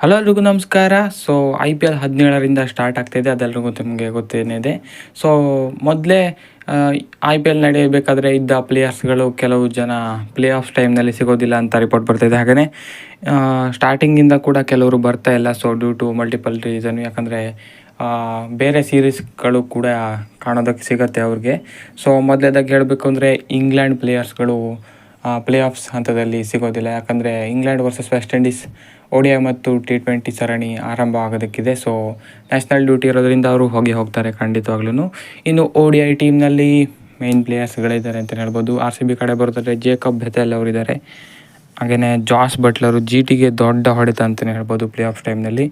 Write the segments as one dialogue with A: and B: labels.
A: Hello ಎಲ್ರಿಗೂ ನಮಸ್ಕಾರ. So I P L ಹದಿನೇಳರಿಂದ ಸ್ಟಾರ್ಟ್ ಆಗ್ತಾಯಿದೆ ಅದೆಲ್ಲರಿಗೂ ನಿಮಗೆ ಗೊತ್ತೇನಿದೆ. ಸೊ ಮೊದಲೇ ಐ ಪಿ ಎಲ್ ನಡೆಯಬೇಕಾದ್ರೆ ಇದ್ದ ಪ್ಲೇಯರ್ಸ್ಗಳು ಕೆಲವು ಜನ ಪ್ಲೇ ಆಫ್ ಟೈಮ್ನಲ್ಲಿ ಸಿಗೋದಿಲ್ಲ ಅಂತ ರಿಪೋರ್ಟ್ ಬರ್ತಾಯಿದೆ ಹಾಗೆಯೇ ಸ್ಟಾರ್ಟಿಂಗಿಂದ ಕೂಡ ಕೆಲವರು ಬರ್ತಾ ಇಲ್ಲ. So due to multiple reason ಯಾಕಂದರೆ ಬೇರೆ ಸೀರೀಸ್ಗಳು ಕೂಡ ಕಾಣೋದಕ್ಕೆ ಸಿಗುತ್ತೆ ಅವ್ರಿಗೆ. ಸೊ ಮೊದಲೇದಾಗಿ ಹೇಳಬೇಕು ಅಂದರೆ ಇಂಗ್ಲೆಂಡ್ ಪ್ಲೇಯರ್ಸ್ಗಳು ಪ್ಲೇ ಆಫ್ಸ್ ಹಂತದಲ್ಲಿ ಸಿಗೋದಿಲ್ಲ. ಯಾಕಂದರೆ ಇಂಗ್ಲೆಂಡ್ ವರ್ಸಸ್ ವೆಸ್ಟ್ ಇಂಡೀಸ್ ಐ ಮತ್ತು ಟಿ ಟ್ವೆಂಟಿ ಸರಣಿ ಆರಂಭ ಆಗೋದಕ್ಕಿದೆ. ಸೊ ನ್ಯಾಷನಲ್ ಡ್ಯೂಟಿ ಇರೋದರಿಂದ ಅವರು ಹೋಗಿ ಹೋಗ್ತಾರೆ ಖಂಡಿತವಾಗ್ಲೂ ಇನ್ನು ಒ ಡಿ ಐ ಟೀಮ್ನಲ್ಲಿ ಮೇನ್ ಪ್ಲೇಯರ್ಸ್ಗಳಿದ್ದಾರೆ ಅಂತಲೇ ಹೇಳ್ಬೋದು. ಆರ್ ಸಿ ಬಿ ಕಡೆ ಬರ್ತಾರೆ ಜೇಕಬ್ ಬೆಥೆಲ್ ಅವರಿದ್ದಾರೆ. ಹಾಗೆಯೇ ಜಾಸ್ ಬಟ್ಲರು ಜಿ ಟಿಗೆ ದೊಡ್ಡ ಹೊಡೆತ ಅಂತಲೇ ಹೇಳ್ಬೋದು ಪ್ಲೇ ಆಫ್ ಟೈಮ್ನಲ್ಲಿ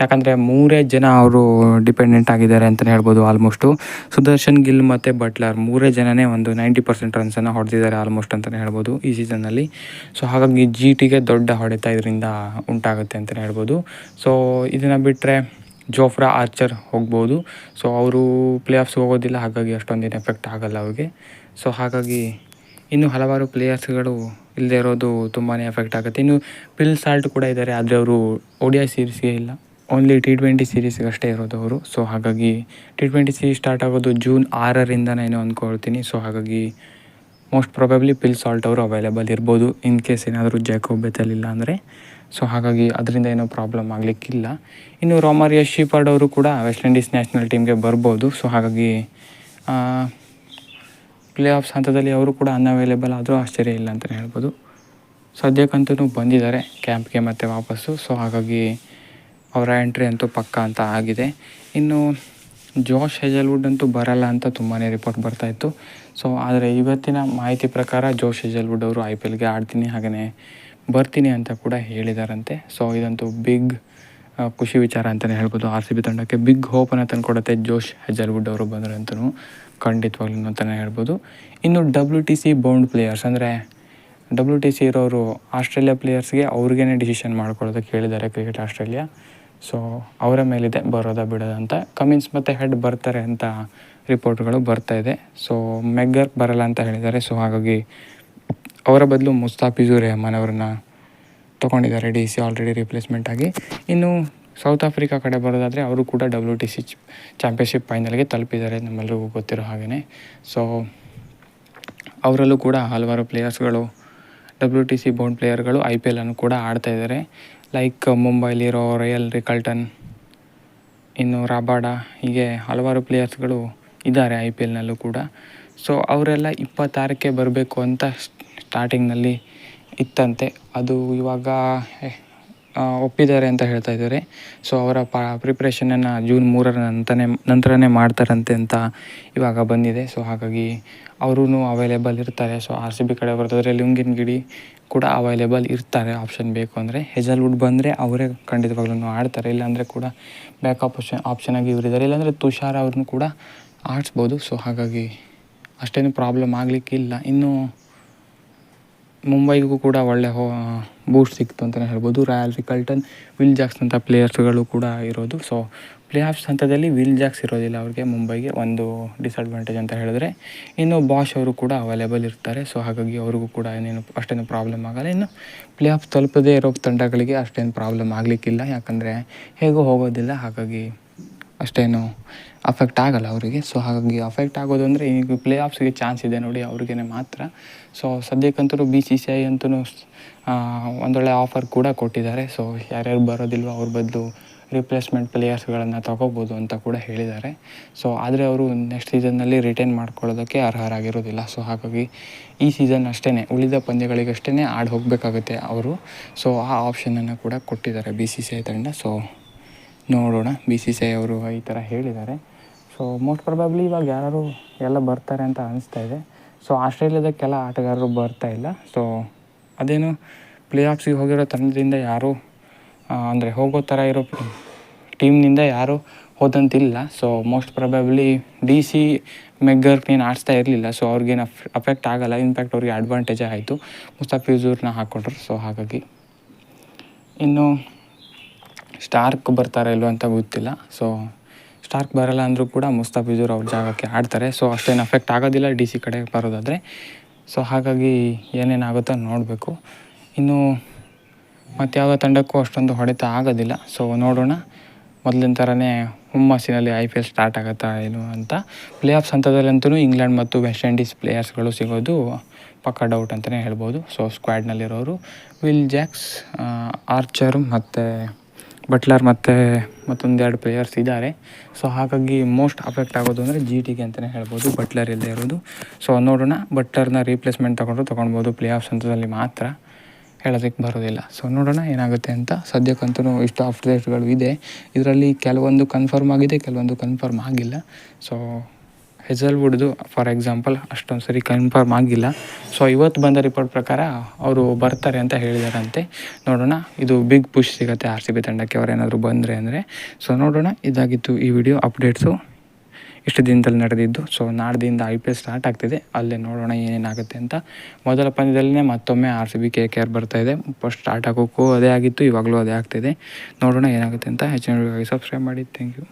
A: ಯಾಕಂದರೆ ಮೂರೇ ಜನ ಅವರು ಡಿಪೆಂಡೆಂಟ್ ಆಗಿದ್ದಾರೆ ಅಂತಲೇ ಹೇಳ್ಬೋದು ಆಲ್ಮೋಸ್ಟು ಸುದರ್ಶನ್ ಗಿಲ್ ಮತ್ತು ಬಟ್ಲರ್ ಮೂರೇ ಜನನೇ ಒಂದು ನೈಂಟಿ ಪರ್ಸೆಂಟ್ ರನ್ಸನ್ನು ಹೊಡೆದಿದ್ದಾರೆ ಆಲ್ಮೋಸ್ಟ್ ಅಂತಲೇ ಹೇಳ್ಬೋದು ಈ ಸೀಸನ್ನಲ್ಲಿ ಸೊ ಹಾಗಾಗಿ ಜಿ ಟಿಗೆ ದೊಡ್ಡ ಹೊಡೆತ ಇದರಿಂದ ಉಂಟಾಗುತ್ತೆ ಅಂತಲೇ ಹೇಳ್ಬೋದು. ಸೊ ಇದನ್ನು ಬಿಟ್ಟರೆ ಜೋಫ್ರಾ ಆರ್ಚರ್ ಹೋಗ್ಬೋದು. ಸೊ ಅವರು ಪ್ಲೇ ಆಫ್ಸ್ ಹೋಗೋದಿಲ್ಲ, ಹಾಗಾಗಿ ಅಷ್ಟೊಂದೇನು ಎಫೆಕ್ಟ್ ಆಗೋಲ್ಲ ಅವ್ರಿಗೆ. ಸೊ ಹಾಗಾಗಿ ಇನ್ನು ಹಲವಾರು ಪ್ಲೇಯರ್ಸ್ಗಳು ಇಲ್ಲದೆ ಇರೋದು ತುಂಬಾ ಎಫೆಕ್ಟ್ ಆಗುತ್ತೆ. ಇನ್ನು ಪಿಲ್ ಸಾಲ್ಟ್ ಕೂಡ ಇದ್ದಾರೆ, ಆದರೆ ಅವರು ಒಡಿಯಾ ಸೀರೀಸ್ಗೆ ಇಲ್ಲ. ಓನ್ಲಿ ಟಿ ಟ್ವೆಂಟಿ ಸೀರೀಸ್ಗೆ ಇರೋದು ಅವರು ಸೊ ಹಾಗಾಗಿ ಟಿ ಟ್ವೆಂಟಿ ಸೀರೀಸ್ ಸ್ಟಾರ್ಟ್ ಆಗೋದು ಜೂನ್ ಆರರಿಂದ ನಾನು ಅಂದ್ಕೊಳ್ತೀನಿ. ಸೊ ಹಾಗಾಗಿ ಮೋಸ್ಟ್ ಪ್ರಾಬಬ್ಲಿ ಪಿಲ್ ಸಾಲ್ಟ್ ಅವರು ಅವೈಲೇಬಲ್ ಇರ್ಬೋದು. ಇನ್ ಕೇಸ್ ಏನಾದರೂ ಜಾಕೋ ಬೆತಲ್ ಇಲ್ಲ ಅಂದರೆ. ಸೊ ಹಾಗಾಗಿ ಅದರಿಂದ ಏನೋ ಪ್ರಾಬ್ಲಮ್ ಆಗಲಿಕ್ಕಿಲ್ಲ. ಇನ್ನು ರೋಮರ್ ಶೀಪರ್ಡ್ ಅವರು ಕೂಡ ವೆಸ್ಟ್ ಇಂಡೀಸ್ ನ್ಯಾಷನಲ್ ಟೀಮ್ಗೆ ಬರ್ಬೋದು. ಸೊ ಹಾಗಾಗಿ ಪ್ಲೇ ಆಫ್ಸ್ ಹಂತದಲ್ಲಿ ಅವರು ಕೂಡ ಅನ್ಅವೈಲೇಬಲ್ ಆದರೂ ಆಶ್ಚರ್ಯ ಇಲ್ಲ ಅಂತಲೇ ಹೇಳ್ಬೋದು. ಸದ್ಯಕ್ಕಂತೂ ಬಂದಿದ್ದಾರೆ. ಕ್ಯಾಂಪ್ಗೆ ಮತ್ತೆ ವಾಪಸ್ಸು. ಸೊ ಹಾಗಾಗಿ ಅವರ ಎಂಟ್ರಿ ಅಂತೂ ಪಕ್ಕ ಅಂತ ಆಗಿದೆ. ಇನ್ನು ಜೋಶ್ ಹೆಜಲ್ವುಡ್ ಅಂತೂ ಬರಲ್ಲ ಅಂತ ತುಂಬಾ ರಿಪೋರ್ಟ್ ಬರ್ತಾಯಿತ್ತು ಸೊ ಆದರೆ ಇವತ್ತಿನ ಮಾಹಿತಿ ಪ್ರಕಾರ ಜೋಶ್ ಹೆಜಲ್ವುಡ್ ಅವರು ಐ ಪಿ ಎಲ್ಗೆ ಆಡ್ತೀನಿ ಹಾಗೆಯೇ ಬರ್ತೀನಿ ಅಂತ ಕೂಡ ಹೇಳಿದಾರಂತೆ. ಸೊ ಇದಂತೂ ಬಿಗ್ ಖುಷಿ ವಿಚಾರ ಅಂತಲೇ ಹೇಳ್ಬೋದು. ಆರ್ ಸಿ ಬಿ ತಂಡಕ್ಕೆ ಬಿಗ್ ಹೋಪನ್ನು ತಂದುಕೊಡುತ್ತೆ ಜೋಶ್ ಹೆಜಲ್ವುಡ್ ಅವರು ಬಂದರೆ ಅಂತಲೂ ಖಂಡಿತವಾಗ್ಲೂ ಅಂತಲೇ ಹೇಳ್ಬೋದು. ಇನ್ನು W T C bound players ಅಂದರೆ ಡಬ್ಲ್ಯೂ ಟಿ ಸಿ ಇರೋರು ಆಸ್ಟ್ರೇಲಿಯಾ ಪ್ಲೇಯರ್ಸ್ಗೆ ಅವ್ರಿಗೇ ಡಿಸಿಷನ್ ಮಾಡ್ಕೊಳ್ಳೋದಕ್ಕೆ ಹೇಳಿದ್ದಾರೆ ಕ್ರಿಕೆಟ್ ಆಸ್ಟ್ರೇಲಿಯಾ ಸೊ ಅವರ ಮೇಲಿದೆ, ಬರೋದ ಬಿಡೋದ ಅಂತ. ಕಮಿನ್ಸ್ ಮತ್ತು ಹೆಡ್ ಬರ್ತಾರೆ ಅಂತ ರಿಪೋರ್ಟ್ಗಳು ಬರ್ತಾ ಇದೆ. ಸೊ ಮೆಗ್ಗರ್ ಬರಲ್ಲ ಅಂತ ಹೇಳಿದ್ದಾರೆ. ಸೊ ಹಾಗಾಗಿ ಅವರ ಬದಲು ಮುಸ್ತಾಫಿಜುರ್ ರೆಹಮಾನ್ ಅವ್ರನ್ನ ತೊಗೊಂಡಿದ್ದಾರೆ. ಡಿ ಸಿ ಆಲ್ರೆಡಿ ರಿಪ್ಲೇಸ್ಮೆಂಟ್ ಆಗಿ. ಇನ್ನು ಸೌತ್ ಆಫ್ರಿಕಾ ಕಡೆ ಬರೋದಾದರೆ ಅವರು ಕೂಡ ಡಬ್ಲ್ಯೂ ಟಿ ಸಿ ಚಾಂಪಿಯನ್ಶಿಪ್ ಫೈನಲ್ಗೆ ತಲುಪಿದ್ದಾರೆ ನಮ್ಮೆಲ್ಲರಿಗೂ ಗೊತ್ತಿರೋ ಹಾಗೆಯೇ ಸೊ ಅವರಲ್ಲೂ ಕೂಡ ಹಲವಾರು ಪ್ಲೇಯರ್ಸ್ಗಳು ಡಬ್ಲ್ಯೂ ಟಿ ಸಿ ಬೌಂಡ್ ಪ್ಲೇಯರ್ಗಳು ಐ ಪಿ ಎಲ್ಲನ್ನು ಕೂಡ ಆಡ್ತಾಯಿದ್ದಾರೆ ಲೈಕ್ ಮುಂಬೈಲಿರೋ ರಯಲ್ ರಿಕಲ್ಟನ್ ಇನ್ನು ರಾಬಾಡ ಹೀಗೆ ಹಲವಾರು ಪ್ಲೇಯರ್ಸ್ಗಳು ಇದ್ದಾರೆ ಐ ಪಿ ಎಲ್ನಲ್ಲೂ ಕೂಡ. ಸೊ ಅವರೆಲ್ಲ ಇಪ್ಪತ್ತಾರಕ್ಕೆ ಬರಬೇಕು ಅಂತ ಸ್ಟಾರ್ಟಿಂಗ್ನಲ್ಲಿ ಇತ್ತಂತೆ. ಅದು ಇವಾಗ ಒಪ್ಪಿದ್ದಾರೆ ಅಂತ ಹೇಳ್ತಾ ಇದ್ದಾರೆ. ಸೊ ಅವರ ಪ ಪ್ರಿಪ್ರೇಷನನ್ನು ಜೂನ್ ಮೂರರ ನಂತರನೇ ನಂತರನೇ ಮಾಡ್ತಾರಂತೆ ಅಂತ ಇವಾಗ ಬಂದಿದೆ. ಸೊ ಹಾಗಾಗಿ ಅವರೂ ಅವೈಲೇಬಲ್ ಇರ್ತಾರೆ. ಸೊ ಆರ್ ಸಿ ಬಿ ಕಡೆ ಬರ್ತದ್ರೆ ಲುಂಗಿನ ಗಿಡಿ ಕೂಡ ಅವೈಲೇಬಲ್ ಇರ್ತಾರೆ. ಆಪ್ಷನ್ ಬೇಕು ಅಂದರೆ ಹೆಜಲ್ವುಡ್ ಬಂದರೆ ಅವರೇ ಖಂಡಿತವಾಗ್ಲೂ ಆಡ್ತಾರೆ. ಇಲ್ಲಾಂದರೆ ಕೂಡ ಬ್ಯಾಕ್ ಆಪ್ಷನ್ ಆಪ್ಷನಾಗಿ ಇವರಿದ್ದಾರೆ ಇಲ್ಲಾಂದರೆ ತುಷಾರ್ ಅವ್ರನ್ನೂ ಕೂಡ ಆಡಿಸ್ಬೋದು. ಸೊ ಹಾಗಾಗಿ ಅಷ್ಟೇನು ಪ್ರಾಬ್ಲಮ್ ಆಗಲಿಕ್ಕಿಲ್ಲ. ಇನ್ನು ಮುಂಬೈಗೂ ಕೂಡ ಒಳ್ಳೆ ಹೋ ಬೂಸ್ಟ್ ಸಿಕ್ತು ಅಂತಲೇ ಹೇಳ್ಬೋದು. ರಾಯಲ್ ರಿಕಲ್ಟನ್ ವಿಲ್ ಜಾಕ್ಸ್ ಅಂತ ಪ್ಲೇಯರ್ಸ್ಗಳು ಕೂಡ ಇರೋದು. ಸೊ ಪ್ಲೇ ಆಫ್ಸ್ ಹಂತದಲ್ಲಿ ವಿಲ್ ಜಾಕ್ಸ್ ಇರೋದಿಲ್ಲ ಅವ್ರಿಗೆ ಮುಂಬೈಗೆ ಒಂದು ಡಿಸ್ಅಡ್ವಾಂಟೇಜ್ ಅಂತ ಹೇಳಿದ್ರೆ. ಇನ್ನು ಬಾಷ್ ಅವರು ಕೂಡ ಅವೈಲೇಬಲ್ ಇರ್ತಾರೆ. ಸೊ ಹಾಗಾಗಿ ಅವ್ರಿಗೂ ಕೂಡ ಏನೇನು ಅಷ್ಟೇನು ಪ್ರಾಬ್ಲಮ್ ಆಗಲ್ಲ. ಇನ್ನು ಪ್ಲೇ ಆಫ್ ತಲುಪದೇ ಇರೋ ತಂಡಗಳಿಗೆ ಅಷ್ಟೇನು ಪ್ರಾಬ್ಲಮ್ ಆಗಲಿಕ್ಕಿಲ್ಲ. ಯಾಕಂದರೆ ಹೇಗೂ ಹೋಗೋದಿಲ್ಲ. ಹಾಗಾಗಿ ಅಷ್ಟೇನು ಅಫೆಕ್ಟ್ ಆಗೋಲ್ಲ ಅವರಿಗೆ. ಸೊ ಹಾಗಾಗಿ ಅಫೆಕ್ಟ್ ಆಗೋದು ಅಂದರೆ ಈಗ ಪ್ಲೇ ಆಫ್ಸ್ಗೆ ಚಾನ್ಸ್ ಇದೆ ನೋಡಿ ಅವ್ರಿಗೇ ಮಾತ್ರ. ಸೊ ಸದ್ಯಕ್ಕಂತೂ ಬಿ ಸಿ ಸಿ ಐ ಅಂತೂ ಒಂದೊಳ್ಳೆ ಆಫರ್ ಕೂಡ ಕೊಟ್ಟಿದ್ದಾರೆ. ಸೊ ಯಾರ್ಯಾರು ಬರೋದಿಲ್ವೋ ಅವ್ರ ಬದಲು ರಿಪ್ಲೇಸ್ಮೆಂಟ್ ಪ್ಲೇಯರ್ಸ್ಗಳನ್ನು ತಗೋಬೋದು ಅಂತ ಕೂಡ ಹೇಳಿದ್ದಾರೆ. ಸೊ ಆದರೆ ಅವರು ನೆಕ್ಸ್ಟ್ ಸೀಸನ್ನಲ್ಲಿ ರಿಟೈನ್ ಮಾಡ್ಕೊಳ್ಳೋದಕ್ಕೆ ಅರ್ಹರಾಗಿರೋದಿಲ್ಲ. ಸೊ ಹಾಗಾಗಿ ಈ ಸೀಸನ್ ಅಷ್ಟೇ ಉಳಿದ ಪಂದ್ಯಗಳಿಗಷ್ಟೇ ಆಡಿ ಹೋಗಬೇಕಾಗುತ್ತೆ ಅವರು. ಸೊ ಆ ಆಪ್ಷನನ್ನು ಕೂಡ ಕೊಟ್ಟಿದ್ದಾರೆ ಬಿ ಸಿ ಸಿ ಐ ತಂಡ. ಸೊ ನೋಡೋಣ. ಬಿ ಸಿ ಸಿ ಐ ಅವರು ಈ ಥರ ಹೇಳಿದ್ದಾರೆ. ಸೊ ಮೋಸ್ಟ್ ಪ್ರೊಬಬ್ಲಿ ಇವಾಗ ಯಾರು ಎಲ್ಲ ಬರ್ತಾರೆ ಅಂತ ಅನಿಸ್ತಾ ಇದೆ. ಸೊ ಆಸ್ಟ್ರೇಲಿಯಾದ ಕೆಲ ಆಟಗಾರರು ಬರ್ತಾ ಇಲ್ಲ. ಸೊ ಅದೇನು ಪ್ಲೇ ಆಫ್ಸಿಗೆ ಹೋಗಿರೋ ತಂಡದಿಂದ ಯಾರೂ ಅಂದರೆ ಹೋಗೋ ಥರ ಇರೋ ಟೀಮ್ನಿಂದ ಯಾರೂ ಹೋದಂತಿಲ್ಲ. So most probably D C McGurk ನೀನು ಆಡಿಸ್ತಾ ಇರಲಿಲ್ಲ. ಸೊ ಅವ್ರಿಗೇನು ಅಫ್ ಅಫೆಕ್ಟ್ ಆಗೋಲ್ಲ. ಇನ್ಫ್ಯಾಕ್ಟ್ ಅವ್ರಿಗೆ ಅಡ್ವಾಂಟೇಜೇ ಆಯಿತು. ಮುಸ್ತಾಫಿಜೂರ್ನ ಹಾಕ್ಕೊಟ್ರು ಸೊ ಹಾಗಾಗಿ ಇನ್ನು ಸ್ಟಾರ್ಕ್ ಬರ್ತಾರೆ ಇಲ್ವ ಅಂತ ಗೊತ್ತಿಲ್ಲ. ಸೊ ಸ್ಟಾರ್ಕ್ ಬರಲ್ಲ ಅಂದರೂ ಕೂಡ ಮುಸ್ತಾಫಿಜೂರ್ ಅವ್ರ ಜಾಗಕ್ಕೆ ಆಡ್ತಾರೆ. ಸೊ ಅಷ್ಟೇನು ಅಫೆಕ್ಟ್ ಆಗೋದಿಲ್ಲ ಡಿ ಸಿ ಕಡೆ ಬರೋದಾದರೆ. ಸೊ ಹಾಗಾಗಿ ಏನೇನಾಗುತ್ತೋ ನೋಡಬೇಕು. ಇನ್ನು ಮತ್ತು ಯಾವ ತಂಡಕ್ಕೂ ಅಷ್ಟೊಂದು ಹೊಡೆತ ಆಗೋದಿಲ್ಲ. ಸೊ ನೋಡೋಣ. ಮೊದಲಿನ ಥರನೇ ಹುಮ್ಮಸ್ಸಿನಲ್ಲಿ ಐ ಪಿ ಎಲ್ ಸ್ಟಾರ್ಟ್ ಆಗುತ್ತಾ ಏನು ಅಂತ. ಪ್ಲೇ ಆಫ್ಸ್ ಹಂತದಲ್ಲಂತೂ ಇಂಗ್ಲೆಂಡ್ ಮತ್ತು ವೆಸ್ಟ್ ಇಂಡೀಸ್ ಪ್ಲೇಯರ್ಸ್ಗಳು ಸಿಗೋದು ಪಕ್ಕ ಡೌಟ್ ಅಂತಲೇ ಹೇಳ್ಬೋದು. ಸೊ ಸ್ಕ್ವಾಡ್ನಲ್ಲಿರೋರು ವಿಲ್ ಜ್ಯಾಕ್ಸ್ ಆರ್ಚರ್ ಮತ್ತು ಬಟ್ಲರ್ ಮತ್ತು ಮತ್ತೊಂದೆರಡು ಪ್ಲೇಯರ್ಸ್ ಇದ್ದಾರೆ. ಸೊ ಹಾಗಾಗಿ ಮೋಸ್ಟ್ ಅಫೆಕ್ಟ್ ಆಗೋದು ಅಂದರೆ ಜಿ ಟಿಗೆ ಅಂತಲೇ ಹೇಳ್ಬೋದು, ಬಟ್ಲರ್ ಇಲ್ಲದೆ ಇರೋದು. ಸೊ ನೋಡೋಣ ಬಟ್ಲರ್ನ ರೀಪ್ಲೇಸ್ಮೆಂಟ್ ತಗೊಂಡು ತೊಗೊಳ್ಬೋದು ಪ್ಲೇ ಆಫ್ ಹಂತದಲ್ಲಿ ಮಾತ್ರ ಹೇಳೋದಕ್ಕೆ ಬರೋದಿಲ್ಲ. ಸೊ ನೋಡೋಣ ಏನಾಗುತ್ತೆ ಅಂತ. ಸದ್ಯಕ್ಕಂತೂ ಇಷ್ಟು ಅಪ್ಡೇಟ್ಗಳು ಇದೆ. ಇದರಲ್ಲಿ ಕೆಲವೊಂದು ಕನ್ಫರ್ಮ್ ಆಗಿದೆ, ಕೆಲವೊಂದು ಕನ್ಫರ್ಮ್ ಆಗಿಲ್ಲ. ಸೊ ಹೆಜಲ್ವುಡ್ದು ಫಾರ್ ಎಕ್ಸಾಂಪಲ್ ಅಷ್ಟೊಂದು ಸರಿ ಕನ್ಫರ್ಮ್ ಆಗಿಲ್ಲ. ಸೊ ಇವತ್ತು ಬಂದ ರಿಪೋರ್ಟ್ ಪ್ರಕಾರ ಅವರು ಬರ್ತಾರೆ ಅಂತ ಹೇಳಿದಾರಂತೆ. ನೋಡೋಣ, ಇದು ಬಿಗ್ ಪುಷ್ ಸಿಗುತ್ತೆ ಆರ್ ಸಿ ಬಿ ತಂಡಕ್ಕೆ ಅವರೇನಾದರೂ ಬಂದರೆ ಅಂದರೆ. ಸೊ ನೋಡೋಣ, ಇದಾಗಿತ್ತು ಈ ವಿಡಿಯೋ ಅಪ್ಡೇಟ್ಸು ಇಷ್ಟು ದಿನದಲ್ಲಿ ನಡೆದಿದ್ದು. ಸೊ ನಾಡ್ದಿಂದ ಐ ಪಿ ಎಲ್ ಸ್ಟಾರ್ಟ್ ಆಗ್ತಿದೆ. ಅಲ್ಲೇ ನೋಡೋಣ ಏನೇನಾಗುತ್ತೆ ಅಂತ. ಮೊದಲ ಪಂದ್ಯದಲ್ಲೇ ಮತ್ತೊಮ್ಮೆ R C B K K R ಬರ್ತಾಯಿದೆ ಫಸ್ಟ್ ಸ್ಟಾರ್ಟ್ ಆಗೋಕ್ಕೂ ಅದೇ ಆಗಿತ್ತು, ಇವಾಗಲೂ ಅದೇ ಆಗ್ತಿದೆ. ನೋಡೋಣ ಏನಾಗುತ್ತೆ ಅಂತ. ಹೆಚ್ಚಿನ ಸಬ್ಸ್ಕ್ರೈಬ್ ಮಾಡಿ. Thank you